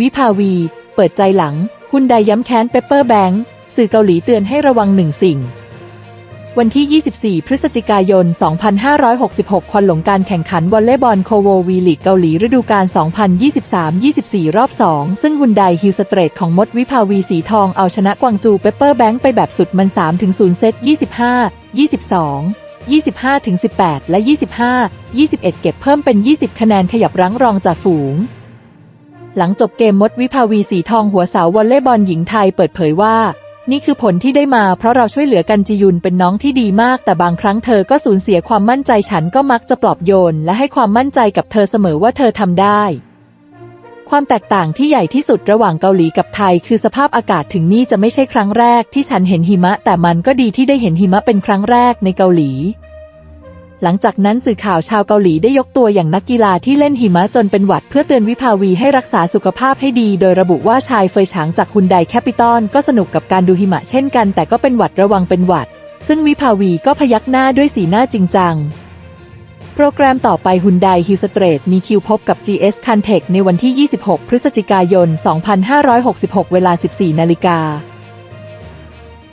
วิภาวี เปิดใจหลังฮุนไดย้ำแค้นเปเปอร์แบงค์สื่อเกาหลีเตือนให้ระวังหนึ่งสิ่ง วันที่ 24 พฤศจิกายน 2566 ควันหลงการแข่งขันวอลเลย์บอลโคโววีลีกเกาหลีฤดูกาล 2023-24 รอบ 2 ซึ่งฮุนไดฮิลสเตรทของมดวิภาวีสีทองเอาชนะกวางจูเปปเปอร์แบงค์ไปแบบสุดมัน 3-0 เซต 25 22 25-18 และ 25 21 เก็บเพิ่มเป็น 20 คะแนนขยับรั้งรองจากฝูง หลังจบเกมมดวิภาวีสีทองหัวสาววอลเลย์บอลหญิงไทยเปิดเผยว่า นี่คือผลที่ได้มาเพราะเราช่วยเหลือกันจียุนเป็นน้องที่ดีมาก แต่บางครั้งเธอก็สูญเสียความมั่นใจฉันก็มักจะปลอบโยน และให้ความมั่นใจกับเธอเสมอว่าเธอทำได้ ความแตกต่างที่ใหญ่ที่สุดระหว่างเกาหลีกับไทย คือสภาพอากาศถึงนี่จะไม่ใช่ครั้งแรกที่ฉันเห็นหิมะ แต่มันก็ดีที่ได้เห็นหิมะเป็นครั้งแรกในเกาหลี หลังจากนั้นสื่อข่าวชาวเกาหลีได้ยกตัวอย่างนักกีฬาที่เล่นหิมะจนเป็นหวัดเพื่อเตือนวิภาวีให้รักษาสุขภาพให้ดี โดยระบุว่าชายเฟยฉางจากฮุนไดแคปิตอลก็สนุกกับการดูหิมะเช่นกัน แต่ก็เป็นหวัดระวังเป็นหวัด ซึ่งวิภาวีก็พยักหน้าด้วยสีหน้าจริงจัง โปรแกรมต่อไปฮุนไดฮิลสเตรทมีคิวพบกับ GS c a n t e c ในวันที่ 26 พฤศจิกายน 2566 เวลา 14 นาฬิกา